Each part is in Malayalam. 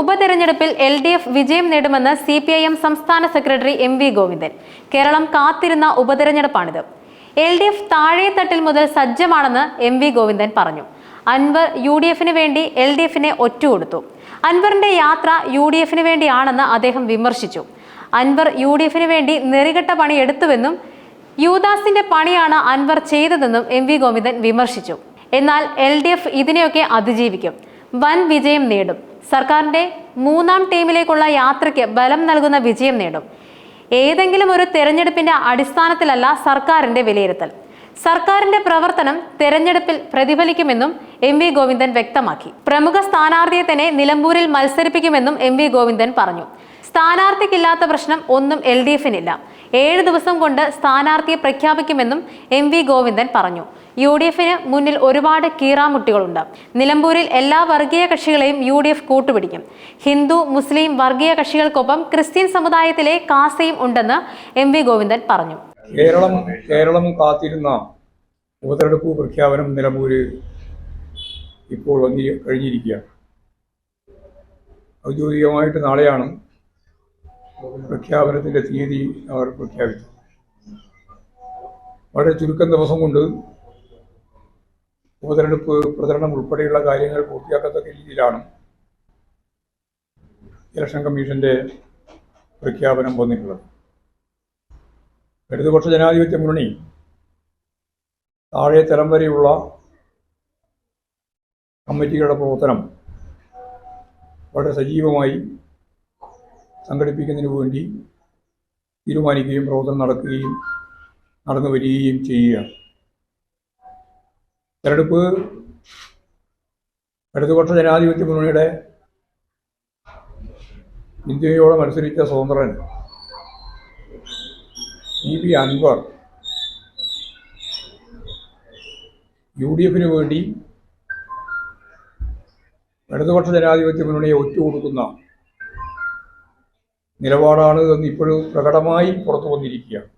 ഉപതെരഞ്ഞെടുപ്പിൽ എൽ ഡി എഫ് വിജയം നേടുമെന്ന് സി പി ഐ എം സംസ്ഥാന secretary M V Govindan. Keralam കാത്തിരുന്ന ഉപതെരഞ്ഞെടുപ്പാണിത്. എൽ ഡി എഫ് താഴെത്തട്ടിൽ മുതൽ സജ്ജമാണെന്ന് എം വി ഗോവിന്ദൻ പറഞ്ഞു. അൻവർ യു ഡി എഫിന് വേണ്ടി എൽ ഡി എഫിനെ ഒറ്റുകൊടുത്തു. അൻവറിന്റെ യാത്ര യു ഡി എഫിന് വേണ്ടിയാണെന്ന് അദ്ദേഹം വിമർശിച്ചു. അൻവർ യു ഡി എഫിന് വേണ്ടി നെറികെട്ട പണി എടുത്തുവെന്നും യുദാസിന്റെ പണിയാണ് അൻവർ ചെയ്തതെന്നും എം വി ഗോവിന്ദൻ വിമർശിച്ചു. എന്നാൽ എൽ ഡി എഫ് ഇതിനെയൊക്കെ അതിജീവിക്കും. വൻ വിജയം നേടും. സർക്കാരിന്റെ മൂന്നാം ടീമിലേക്കുള്ള യാത്രയ്ക്ക് ബലം നൽകുന്ന വിജയം നേടും. ഏതെങ്കിലും ഒരു തെരഞ്ഞെടുപ്പിന്റെ അടിസ്ഥാനത്തിലല്ല സർക്കാരിന്റെ വിലയിരുത്തൽ. സർക്കാരിന്റെ പ്രവർത്തനം തെരഞ്ഞെടുപ്പിൽ പ്രതിഫലിക്കുമെന്നും എം വി ഗോവിന്ദൻ വ്യക്തമാക്കി. പ്രമുഖ സ്ഥാനാർത്ഥിയെ തന്നെ നിലമ്പൂരിൽ മത്സരിപ്പിക്കുമെന്നും എം വി ഗോവിന്ദൻ പറഞ്ഞു. സ്ഥാനാർത്ഥിക്കില്ലാത്ത പ്രശ്നം ഒന്നും എൽ ഡി എഫിനില്ല. ഏഴ് ദിവസം കൊണ്ട് സ്ഥാനാർത്ഥിയെ പ്രഖ്യാപിക്കുമെന്നും എം വി ഗോവിന്ദൻ പറഞ്ഞു. യു ഡി എഫിന് മുന്നിൽ ഒരുപാട് കീറാമുട്ടികളുണ്ട്. നിലമ്പൂരിൽ എല്ലാ വർഗീയ കക്ഷികളെയും യു ഡി എഫ് കൂട്ടുപിടിക്കും. ഹിന്ദു മുസ്ലിം വർഗീയ കക്ഷികൾക്കൊപ്പം ക്രിസ്ത്യൻ സമുദായത്തിലെ കാസയും ഉണ്ടെന്ന് എം വി ഗോവിന്ദൻ പറഞ്ഞു. കേരളം കേരളം കാത്തിരുന്ന ഉപതെരഞ്ഞെടുപ്പ് പ്രഖ്യാപനം നിലമ്പൂര് ഇപ്പോൾ വന്നി കഴിഞ്ഞിരിക്കുകയാണ്. ഔദ്യോഗികമായിട്ട് നാളെയാണ് പ്രഖ്യാപനത്തിന്റെ തീയതി അവർ പ്രഖ്യാപിച്ചു. വളരെ ചുരുക്കം ദിവസം കൊണ്ട് ഉപതെരഞ്ഞെടുപ്പ് പ്രചരണം ഉൾപ്പെടെയുള്ള കാര്യങ്ങൾ പൂർത്തിയാക്കത്തക്ക രീതിയിലാണ് ഇലക്ഷൻ കമ്മീഷന്റെ പ്രഖ്യാപനം വന്നിട്ടുള്ളത്. ഇടതുപക്ഷ ജനാധിപത്യ മുന്നണി താഴെ തലം വരെയുള്ള കമ്മിറ്റികളുടെ പ്രവർത്തനം വളരെ സജീവമായി സംഘടിപ്പിക്കുന്നതിന് വേണ്ടി തീരുമാനിക്കുകയും പ്രവർത്തനം നടക്കുകയും നടന്നു വരികയും ചെയ്യുകയാണ് തെരഞ്ഞെടുപ്പ് ഇടതുപക്ഷ ജനാധിപത്യ മുന്നണിയുടെ ഇന്ത്യയോടെ മത്സരിച്ച സ്വതന്ത്രൻ E P Anvar U D എഫിന് വേണ്ടി ഇടതുപക്ഷ ജനാധിപത്യ മുന്നണിയെ ഒറ്റുകൊടുക്കുന്ന നിലപാടാണ് എന്ന് ഇപ്പോഴും പ്രകടമായി പുറത്തു വന്നിരിക്കുകയാണ്.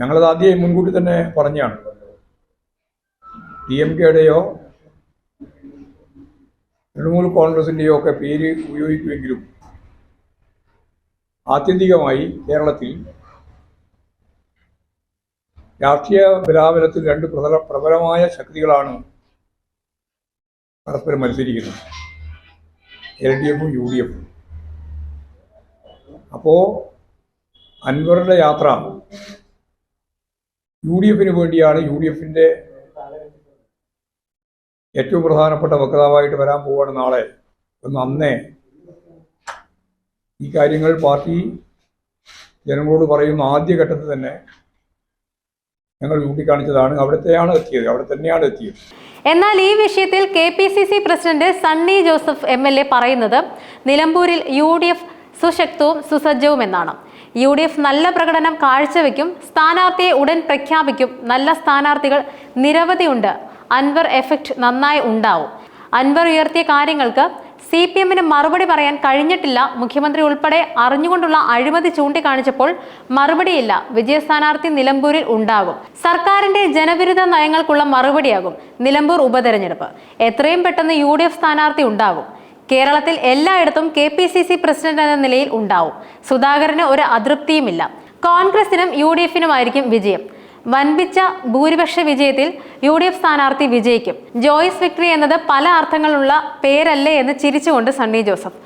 ഞങ്ങളത് ആദ്യം മുൻകൂട്ടി തന്നെ പറഞ്ഞാണ്. ഡി എം കെയുടെയോ തൃണമൂൽ കോൺഗ്രസിന്റെയോ ഒക്കെ പേര് ഉപയോഗിക്കുമെങ്കിലും ആത്യന്തികമായി കേരളത്തിൽ രാഷ്ട്രീയ ബലാബലത്തിൽ രണ്ട് പ്രബല പ്രബലമായ ശക്തികളാണ് പരസ്പരം മത്സരിക്കുന്നത്. എൽ ഡി എഫും യു ഡി എഫും. അപ്പോൾ അൻവറുടെ യാത്ര യു ഡി എഫിന് വേണ്ടിയാണ് യു ഡി എഫിന്റെ ഏറ്റവും പ്രധാനപ്പെട്ട വക്താവായിട്ട് വരാൻ പോവാണ് നാളെ. എന്ന് അന്നേ ഈ കാര്യങ്ങൾ പാർട്ടി ജനങ്ങളോട് പറയുന്ന ആദ്യഘട്ടത്തിൽ തന്നെ ഞങ്ങൾ ചൂണ്ടിക്കാണിച്ചതാണ്. അവിടത്തെയാണ് എത്തിയത്. അവിടെ തന്നെയാണ് എത്തിയത്. എന്നാൽ ഈ വിഷയത്തിൽ K P C C president Sunny Joseph M L A പറയുന്നത് നിലമ്പൂരിൽ യു ഡി എഫ് സുശക്തവും സുസജ്ജവും എന്നാണ് യു ഡി എഫ് നല്ല പ്രകടനം കാഴ്ചവെക്കും സ്ഥാനാർത്ഥിയെ ഉടൻ പ്രഖ്യാപിക്കും നല്ല സ്ഥാനാർത്ഥികൾ നിരവധിയുണ്ട് അൻവർ എഫക്റ്റ് നന്നായി ഉണ്ടാവും. അൻവർ ഉയർത്തിയ കാര്യങ്ങൾക്ക് സി പി എമ്മിന് മറുപടി പറയാൻ കഴിഞ്ഞിട്ടില്ല മുഖ്യമന്ത്രി ഉൾപ്പെടെ അറിഞ്ഞുകൊണ്ടുള്ള അഴിമതി ചൂണ്ടിക്കാണിച്ചപ്പോൾ മറുപടിയില്ല വിജയ സ്ഥാനാർത്ഥി നിലമ്പൂരിൽ ഉണ്ടാകും. സർക്കാരിന്റെ ജനവിരുദ്ധ നയങ്ങൾക്കുള്ള മറുപടിയാകും നിലമ്പൂർ ഉപതെരഞ്ഞെടുപ്പ്. എത്രയും പെട്ടെന്ന് യു സ്ഥാനാർത്ഥി ഉണ്ടാകും. കേരളത്തിൽ എല്ലായിടത്തും K P C C president എന്ന നിലയിൽ ഉണ്ടാവും. സുധാകരന് ഒരു അതൃപ്തിയുമില്ല. കോൺഗ്രസിനും യു ഡി എഫിനുമായിരിക്കും വിജയം. വൻപിച്ച ഭൂരിപക്ഷ വിജയത്തിൽ യു ഡി എഫ് സ്ഥാനാർത്ഥി വിജയിക്കും. ജോയിസ് വിക്ടറി എന്നത് പല അർത്ഥങ്ങളുള്ള പേരല്ലേ എന്ന് ചിരിച്ചുകൊണ്ട് സണ്ണി ജോസഫ്.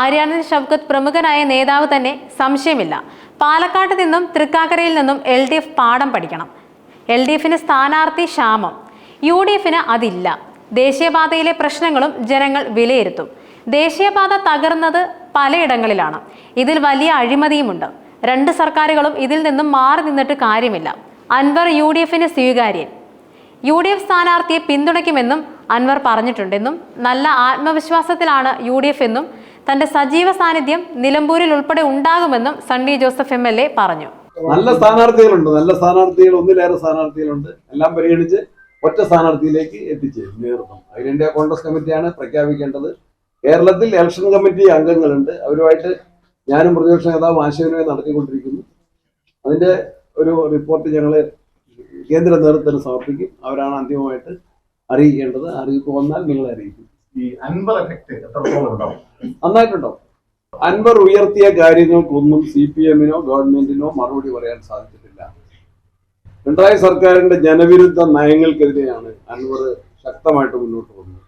ആര്യാനന്ദ് ഷൗക്കത്ത് പ്രമുഖനായ നേതാവ് തന്നെ സംശയമില്ല. പാലക്കാട്ട് നിന്നും തൃക്കാക്കരയിൽ നിന്നും എൽ ഡി എഫ് പാഠം പഠിക്കണം. എൽ ഡി എഫിന് സ്ഥാനാർത്ഥി ക്ഷാമം. യു ഡി എഫിന് അതില്ല. ദേശീയപാതയിലെ പ്രശ്നങ്ങളും ജനങ്ങൾ വിലയിരുത്തും. ദേശീയപാത തകർന്നത് പലയിടങ്ങളിലാണ്. ഇതിൽ വലിയ അഴിമതിയുമുണ്ട്. രണ്ട് സർക്കാരുകളും ഇതിൽ നിന്നും മാറി നിന്നിട്ട് കാര്യമില്ല. അൻവർ യു ഡി എഫിന് സ്വീകാര്യൻ യു ഡി എഫ് സ്ഥാനാർത്ഥിയെ പിന്തുണയ്ക്കുമെന്നും അൻവർ പറഞ്ഞിട്ടുണ്ടെന്നും നല്ല ആത്മവിശ്വാസത്തിലാണ് യു ഡി എഫ് എന്നും തന്റെ സജീവ സാന്നിധ്യം നിലമ്പൂരിൽ ഉൾപ്പെടെ ഉണ്ടാകുമെന്നും Sunny Joseph M L A പറഞ്ഞു. നല്ല സ്ഥാനാർത്ഥികളുണ്ട്. നല്ല സ്ഥാനാർത്ഥികൾ ഒന്നിലേറെ സ്ഥാനാർത്ഥികളുണ്ട്. എല്ലാം പരിഗണിച്ച് ഒറ്റ സ്ഥാനാർത്ഥിയിലേക്ക് എത്തിച്ചേരും. നേതൃത്വം അഖിലേന്ത്യാ കോൺഗ്രസ് കമ്മിറ്റിയാണ് പ്രഖ്യാപിക്കേണ്ടത്? കേരളത്തിൽ ഇലക്ഷൻ കമ്മിറ്റി അംഗങ്ങളുണ്ട്. അവരുമായിട്ട് ഞാനും പ്രതിപക്ഷ നേതാവ് ആശയവിനിമയം നടത്തിക്കൊണ്ടിരിക്കുന്നു. അതിന്റെ ഒരു റിപ്പോർട്ട് ഞങ്ങൾ കേന്ദ്ര നേതൃത്വത്തിന് സമർപ്പിക്കും. അവരാണ് അന്തിമമായിട്ട് അറിയിക്കേണ്ടത്. അറിയിപ്പ് വന്നാൽ നിങ്ങൾ അറിയിക്കും. ഈ അൻപർ എഫക്ട് എത്രത്തോളം ഉണ്ടാവും? നന്നായിട്ടുണ്ടോ അൻവർ ഉയർത്തിയ കാര്യങ്ങൾക്കൊന്നും സി പി എമ്മിനോ ഗവൺമെന്റിനോ മറുപടി പറയാൻ സാധിച്ചിട്ടില്ല. പിണറായി സർക്കാരിന്റെ ജനവിരുദ്ധ നയങ്ങൾക്കെതിരെയാണ് അൻവർ ശക്തമായിട്ട് മുന്നോട്ട് പോകുന്നത്.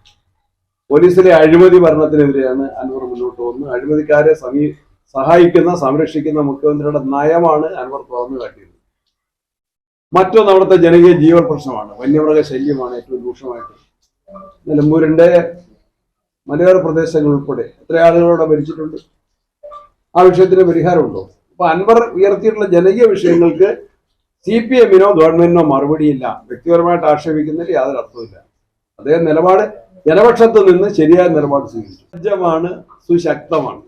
പോലീസിലെ അഴിമതി ഭരണത്തിനെതിരെയാണ് അൻവർ മുന്നോട്ട് പോകുന്നത്. അഴിമതിക്കാരെ സമീ സഹായിക്കുന്ന സംരക്ഷിക്കുന്ന മുഖ്യമന്ത്രിയുടെ നയമാണ് അൻവർ തുറന്നു കാട്ടിയത് മറ്റൊന്ന് അവിടുത്തെ ജനകീയ ജീവൻ പ്രശ്നമാണ്. വന്യമൃഗ ശല്യമാണ് ഏറ്റവും രൂക്ഷമായിട്ട്. നിലമ്പൂരിന്റെ മലയോര പ്രദേശങ്ങൾ ഉൾപ്പെടെ എത്ര ആളുകളോടെ ഭരിച്ചിട്ടുണ്ട് ആ വിഷയത്തിന് പരിഹാരമുണ്ടോ? അപ്പൊ അൻവർ ഉയർത്തിയിട്ടുള്ള ജനകീയ വിഷയങ്ങൾക്ക് സി പി എമ്മിനോ ഗവൺമെന്റിനോ മറുപടിയില്ല. വ്യക്തിപരമായിട്ട് ആക്ഷേപിക്കുന്നതിൽ യാതൊരു അർത്ഥമില്ല അദ്ദേഹം നിലപാട് ജനപക്ഷത്ത് നിന്ന് ശരിയായ നിലപാട് സ്വീകരിച്ചു. സുശക്തമാണ്.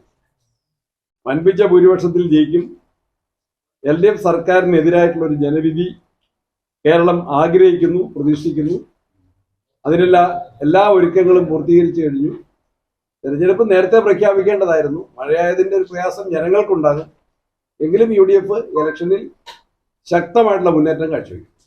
വൻപിച്ച ഭൂരിപക്ഷത്തിൽ ജയിക്കും. എൽ ഡി എഫ് സർക്കാരിനെതിരായിട്ടുള്ള ഒരു ജനവിധി കേരളം ആഗ്രഹിക്കുന്നു പ്രതീക്ഷിക്കുന്നു. അതിനുള്ള എല്ലാ ഒരുക്കങ്ങളും പൂർത്തീകരിച്ചു കഴിഞ്ഞു. തെരഞ്ഞെടുപ്പ് നേരത്തെ പ്രഖ്യാപിക്കേണ്ടതായിരുന്നു. മഴയായതിന്റെ ഒരു പ്രയാസം ജനങ്ങൾക്കുണ്ടാകും. എങ്കിലും യു ഡി എഫ് ഇലക്ഷനിൽ ശക്തമായിട്ടുള്ള മുന്നേറ്റം കാഴ്ചവെക്കും.